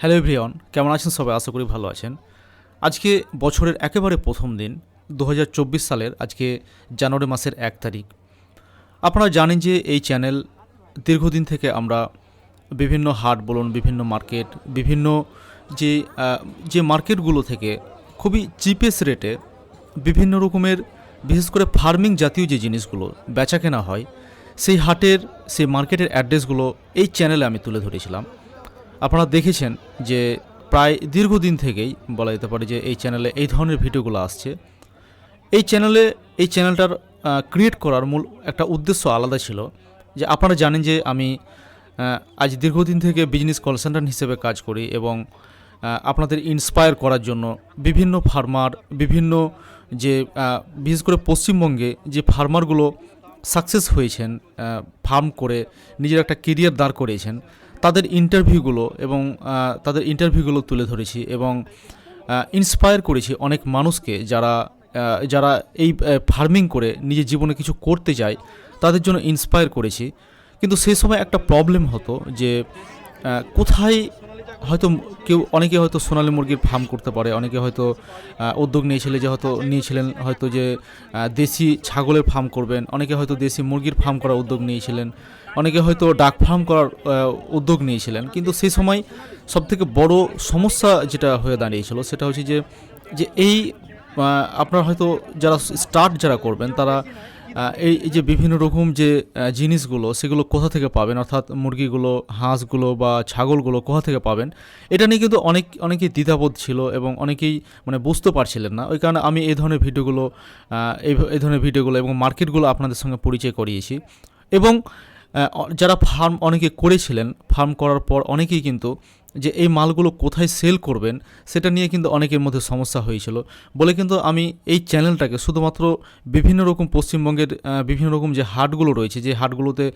Hello everyone, কেমন আছেন সবাই? আশা করি ভালো আছেন। আজকে বছরের একেবারে প্রথম দিন দু হাজার চব্বিশ সালের আজকে জানুয়ারি মাসের এক তারিখ। আপনারা জানেন যে এই চ্যানেল দীর্ঘদিন থেকে আমরা বিভিন্ন হাট বলুন, বিভিন্ন মার্কেট, বিভিন্ন যে যে মার্কেটগুলো থেকে খুবই চিপেস্ট রেটে বিভিন্ন রকমের, বিশেষ করে ফার্মিং জাতীয় যে জিনিসগুলো বেচা কেনা হয়, সেই হাটের, সেই মার্কেটের অ্যাড্রেসগুলো এই চ্যানেলে আমি তুলে ধরেছিলাম। আপনারা দেখেছেন যে প্রায় দীর্ঘদিন থেকেই বলা যেতে পারে যে এই চ্যানেলে এই ধরনের ভিডিওগুলো আসছে। এই চ্যানেলে, এই চ্যানেলটার ক্রিয়েট করার মূল একটা উদ্দেশ্য আলাদা ছিল যে আপনারা জানেন যে আমি আজ দীর্ঘদিন থেকে বিজনেস সেন্টার হিসেবে কাজ করি এবং আপনাদের ইন্সপায়ার করার জন্য বিভিন্ন ফার্মার বিভিন্ন যে বিশেষ করে পশ্চিমবঙ্গে যে ফার্মারগুলো সাকসেস হয়েছেন ফার্ম করে নিজের একটা কেরিয়ার দাঁড় করিয়েছেন তাদের ইন্টারভিউগুলো এবং তাদের ইন্টারভিউগুলো তুলে ধরেছি এবং ইন্সপায়ার করেছি অনেক মানুষকে যারা যারা এই ফার্মিং করে নিজের জীবনে কিছু করতে চায় তাদের জন্য ইন্সপায়ার করেছি। কিন্তু সেই সময় একটা প্রবলেম হতো যে কোথায় হয়তো কেউ, অনেকে হয়তো সোনালী মুরগির ফার্ম করতে পারে, অনেকে হয়তো উদ্যোগ নিয়েছিল যে হয়তো নিয়েছিলেন, হয়তো যে দেশি ছাগলের ফার্ম করবেন, অনেকে হয়তো দেশি মুরগির ফার্ম করার উদ্যোগ নিয়েছিলেন, অনেকে হয়তো ডাক ফার্ম করার উদ্যোগ নিয়েছিলেন, কিন্তু সেই সময় সবথেকে বড় সমস্যা যেটা হয়ে দাঁড়িয়েছিল সেটা হচ্ছে যে যে এই আপনার হয়তো যারা স্টার্ট যারা করবেন, তারা এই যে বিভিন্ন রকম যে জিনিসগুলো, সেগুলো কোথা থেকে পাবেন? অর্থাৎ মুরগিগুলো, হাঁসগুলো বা ছাগলগুলো কোথা থেকে পাবেন? এটা নিয়ে কিন্তু অনেক, অনেকেই দ্বিধাবোধ ছিল এবং অনেকেই মানে বুঝতে পারছিলেন না। ওই কারণে আমি এই ধরনের ভিডিওগুলো এই ধরনের ভিডিওগুলো এবং মার্কেটগুলো আপনাদের সঙ্গে পরিচয় করিয়েছি। এবং যারা ফার্ম অনেকে করেছিলেন, ফার্ম করার পর অনেকেই কিন্তু যে এই মালগুলো কোথায় সেল করবেন, সেটা নিয়ে কিন্তু অনেকের মধ্যে সমস্যা হয়েছিল। বলে কিন্তু আমি এই চ্যানেলটাকে শুধুমাত্র বিভিন্ন রকম পশ্চিমবঙ্গের বিভিন্ন রকম যে হাটগুলো রয়েছে, যে হাটগুলোতে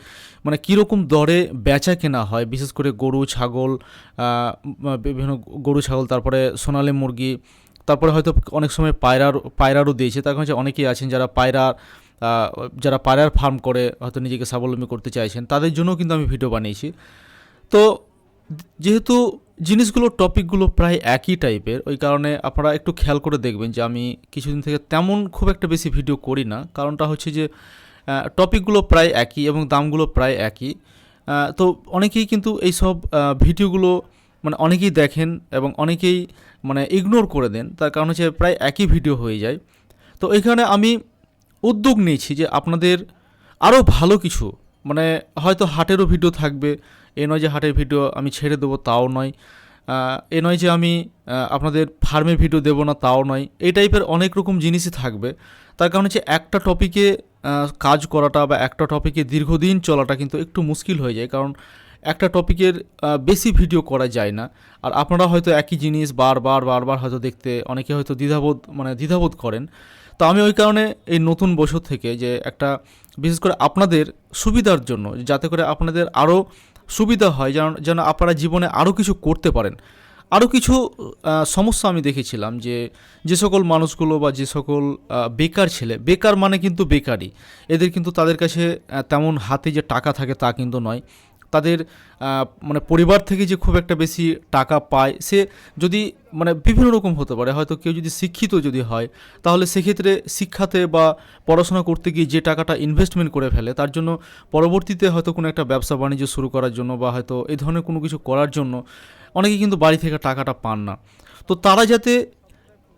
মানে কীরকম দরে বেচা কেনা হয়, বিশেষ করে গরু, ছাগল বিভিন্ন গরু, ছাগল, তারপরে সোনালি মুরগি, তারপরে হয়তো অনেক সময় পায়রার পায়রারও দিয়েছে। তার কাছে অনেকেই আছেন যারা পায়রার যারা পায়রার ফার্ম করে, হয়তো নিজেকে স্বাবলম্বী করতে চাইছেন, তাদের জন্য কিন্তু আমি ভিডিও বানিয়েছি। তো যেহেতু জিনিসগুলো, টপিকগুলো প্রায় একই টাইপের, ওই কারণে আপনারা একটু খেয়াল করে দেখবেন যে আমি কিছুদিন থেকে তেমন খুব একটা বেশি ভিডিও করি না। কারণটা হচ্ছে যে টপিকগুলো প্রায় একই এবং দামগুলো প্রায় একই। তো অনেকেই কিন্তু এইসব ভিডিওগুলো মানে অনেকেই দেখেন এবং অনেকেই মানে ইগনোর করে দেন। তার কারণ হচ্ছে প্রায় একই ভিডিও হয়ে যায়। তো এখানে আমি উদ্যোগ নিয়েছি যে আপনাদের আরও ভালো কিছু মানে হয়তো হাটেরও ভিডিও থাকবে এ নয় যে হাটের ভিডিও আমি ছেড়ে দেবো, তাও নয়। এ নয় যে আমি আপনাদের ফার্মের ভিডিও দেবো না, তাও নয়। এই টাইপের অনেক রকম জিনিসই থাকবে। তার কারণ হচ্ছে একটা টপিকে কাজ করাটা বা একটা টপিকে দীর্ঘদিন চলাটা কিন্তু একটু মুশকিল হয়ে যায়। কারণ একটা টপিকের বেশি ভিডিও করা যায় না। আর আপনারা হয়তো একই জিনিস বারবার বারবার হয়তো দেখতে অনেকে হয়তো দ্বিধাবোধ মানে দ্বিধাবোধ করেন। তো আমি ওই কারণে এই নতুন বছর থেকে যে একটা, বিশেষ করে আপনাদের সুবিধার জন্য, যাতে করে আপনাদের আরও সুবিধা হয়, যেন যেন আপনারা জীবনে আরও কিছু করতে পারেন। আরও কিছু সমস্যা আমি দেখেছিলাম যে যে সকল মানুষগুলো বা যে সকল বেকার ছেলে, বেকার মানে কিন্তু বেকারই। এদের কিন্তু তাদের কাছে তেমন হাতে যে টাকা থাকে তা কিন্তু নয়। তাদের মানে পরিবার থেকে যে খুব একটা বেশি টাকা পায়, সে যদি মানে বিভিন্ন রকম হতে পারে। হয়তো কেউ যদি শিক্ষিত যদি হয়, তাহলে সেক্ষেত্রে শিক্ষাতে বা পড়াশোনা করতে গিয়ে যে টাকাটা ইনভেস্টমেন্ট করে ফেলে, তার জন্য পরবর্তীতে হয়তো কোনো একটা ব্যবসা বাণিজ্য শুরু করার জন্য বা হয়তো এই ধরনের কোনো কিছু করার জন্য অনেকে কিন্তু বাড়ি থেকে টাকাটা পান না। তো তারা যাতে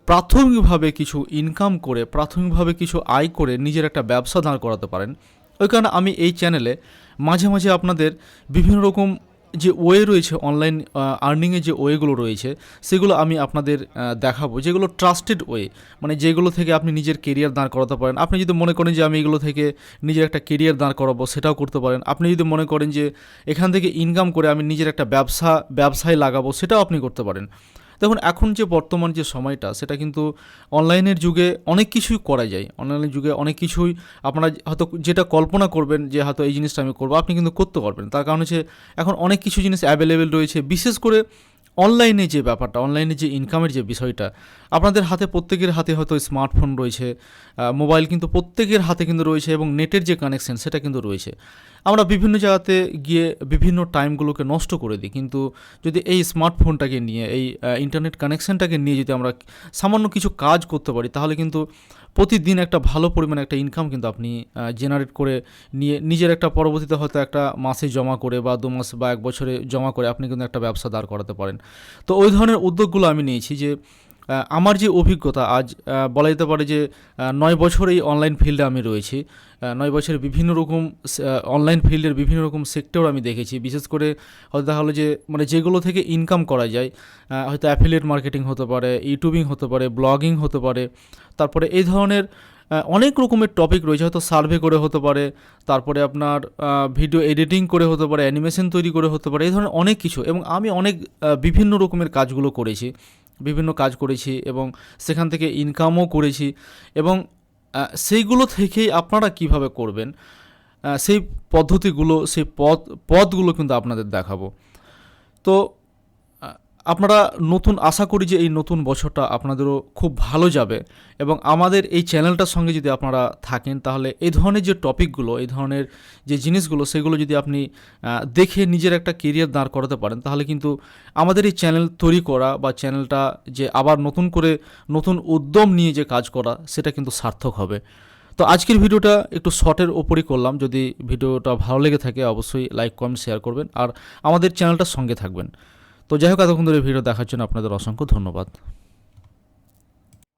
প্রাথমিকভাবে কিছু ইনকাম করে, প্রাথমিকভাবে কিছু আয় করে নিজের একটা ব্যবসা দাঁড় করাতে পারেন ওই কারণে আমি এই চ্যানেলে মাঝে মাঝে আপনাদের বিভিন্ন রকম যে ওয়ে রয়েছে অনলাইন আর্নিংয়ের যে ওয়েগুলো রয়েছে, সেগুলো আমি আপনাদের দেখাবো। যেগুলো ট্রাস্টেড ওয়ে মানে যেগুলো থেকে আপনি নিজের কেরিয়ার দাঁড় করাতে পারেন। আপনি যদি মনে করেন যে আমি এগুলো থেকে নিজের একটা কেরিয়ার দাঁড় করাবো, সেটাও করতে পারেন। আপনি যদি মনে করেন যে এখান থেকে ইনকাম করে আমি নিজের একটা ব্যবসা, ব্যবসায় লাগাবো, সেটাও আপনি করতে পারেন। দেখুন, এখন যে বর্তমান যে সময়টা, সেটা কিন্তু অনলাইনের যুগে অনেক কিছুই করা যায়। অনলাইনের যুগে অনেক কিছুই আপনারা হয়তো যেটা কল্পনা করবেন যে হয়তো এই জিনিসটা আমি করব, আপনি কিন্তু করতে পারবেন। তার কারণ হচ্ছে এখন অনেক কিছু জিনিস অ্যাভেলেবেল রয়েছে। বিশেষ করে অনলাইনে যে ব্যাপারটা অনলাইনে যে ইনকামের যে বিষয়টা, আপনাদের হাতে প্রত্যেকের হাতে হয়তো স্মার্টফোন রয়েছে মোবাইল কিন্তু প্রত্যেকের হাতে কিন্তু রয়েছে এবং নেটের যে কানেকশন সেটা কিন্তু রয়েছে। আমরা বিভিন্ন জায়গাতে গিয়ে বিভিন্ন টাইমগুলোকে নষ্ট করে দিই, কিন্তু যদি এই স্মার্টফোনটাকে নিয়ে, এই ইন্টারনেট কানেকশনটাকে নিয়ে যদি আমরা সামান্য কিছু কাজ করতে পারি, তাহলে কিন্তু প্রতিদিন একটা ভালো পরিমাণে একটা ইনকাম কিন্তু আপনি জেনারেট করে নিয়ে, নিজের একটা পরবর্তীতে হয়তো একটা মাসে জমা করে বা দু মাস বা এক বছরে জমা করে আপনি কিন্তু একটা ব্যবসা দাঁড় করাতে পারেন। তো ওই ধরনের উদ্যোগগুলো আমি নিয়েছি যে আমার যে অভিজ্ঞতা আজ বলা যেতে পারে যে নয় বছর এই অনলাইন ফিল্ডে আমি রয়েছি। নয় বছরের বিভিন্ন রকম অনলাইন ফিল্ডের বিভিন্ন রকম সেক্টর আমি দেখেছি। বিশেষ করে হয়তো দেখা হলো যে মানে যেগুলো থেকে ইনকাম করা যায় হয়তো অ্যাফিলিয়েট মার্কেটিং হতে পারে, ইউটিউবিং হতে পারে ব্লগিং হতে পারে, তারপরে এই ধরনের অনেক রকমের টপিক রয়েছে, হয়তো সার্ভে করে হতে পারে, তারপরে আপনার ভিডিও এডিটিং করে হতে পারে অ্যানিমেশন তৈরি করে হতে পারে, এই ধরনের অনেক কিছু এবং আমি অনেক বিভিন্ন রকমের কাজগুলো করেছি, বিভিন্ন কাজ করেছি এবং সেখান থেকে ইনকামও করেছি এবং সেইগুলো থেকেই আপনারা কীভাবে করবেন সেই পদ্ধতিগুলো, সেই পথ, পথগুলো কিন্তু আপনাদের দেখাবো। তো আপনারা নতুন আশা করি যে এই নতুন বছরটা আপনাদেরও খুব ভালো যাবে এবং আমাদের এই চ্যানেলটার সঙ্গে যদি আপনারা থাকেন, তাহলে এই ধরনের যে টপিকগুলো, এই ধরনের যে জিনিসগুলো, সেগুলো যদি আপনি দেখে নিজের একটা কেরিয়ার দাঁড় করাতে পারেন, তাহলে কিন্তু আমাদের এই চ্যানেল তৈরি করা বা চ্যানেলটা যে আবার নতুন করে নতুন উদ্যম নিয়ে যে কাজ করা, সেটা কিন্তু সার্থক হবে। তো আজকের ভিডিওটা একটু শর্টের ওপরই করলাম, যদি ভিডিওটা ভালো লেগে থাকে অবশ্যই লাইক, কমেন্ট, শেয়ার করবেন, আর আমাদের চ্যানেলটার সঙ্গে থাকবেন। তো যাই হোক এতক্ষণ ধরে ভিডিও দেখার জন্য আপনাদের অসংখ্য ধন্যবাদ।